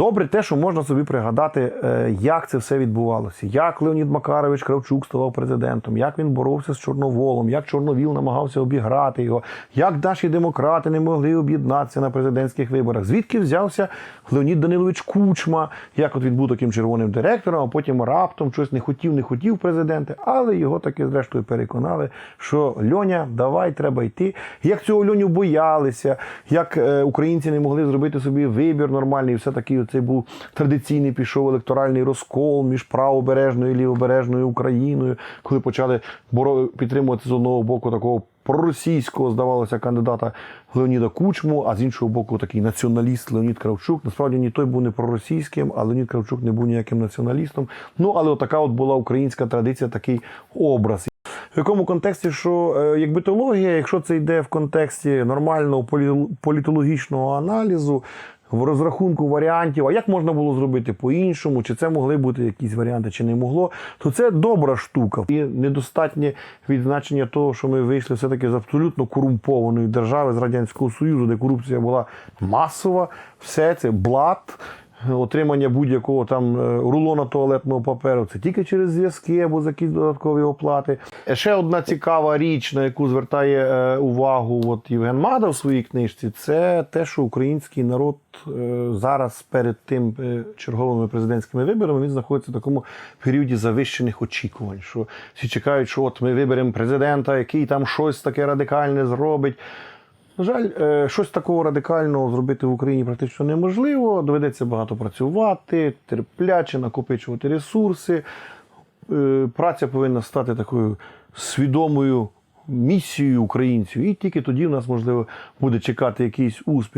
Добре, те, що можна собі пригадати, е, як це все відбувалося, як Леонід Макарович Кравчук ставав президентом, як він боровся з Чорноволом, як Чорновіл намагався обіграти його, як наші демократи не могли об'єднатися на президентських виборах. Звідки взявся Леонід Данилович Кучма, як от він був таким червоним директором, а потім раптом щось не хотів, не хотів президенти, але його таки зрештою переконали, що Льоня, давай, треба йти. Як цього Льоню боялися, як е, українці не могли зробити собі вибір нормальний, все таки цей був традиційний пішов електоральний розкол між правобережною і лівобережною Україною, коли почали підтримувати з одного боку такого проросійського, здавалося, кандидата Леоніда Кучму, а з іншого боку, такий націоналіст Леонід Кравчук. Насправді ні той був не проросійським, а Леонід Кравчук не був ніяким націоналістом. Ну, але отака от була українська традиція, такий образ. В якому контексті, що е, як битологія, якщо це йде в контексті нормального політологічного аналізу, в розрахунку варіантів, а як можна було зробити по-іншому, чи це могли бути якісь варіанти, чи не могло, то це добра штука. І недостатнє відзначення того, що ми вийшли все-таки з абсолютно корумпованої держави з Радянського Союзу, де корупція була масова, все це блат. Отримання будь-якого там е, рулона туалетного паперу це тільки через зв'язки або за якісь додаткові оплати. Е, Ще одна цікава річ, на яку звертає е, увагу от Євген Мада в своїй книжці, це те, що український народ зараз перед тим черговими президентськими виборами він знаходиться в такому періоді завищених очікувань. Що всі чекають, що от ми виберемо президента, який там щось таке радикальне зробить. На жаль, е, щось такого радикального зробити в Україні практично неможливо. Доведеться багато працювати, терпляче накопичувати ресурси. Е, Праця повинна стати такою свідомою місією українців, і тільки тоді в нас можливо буде чекати якийсь успіх.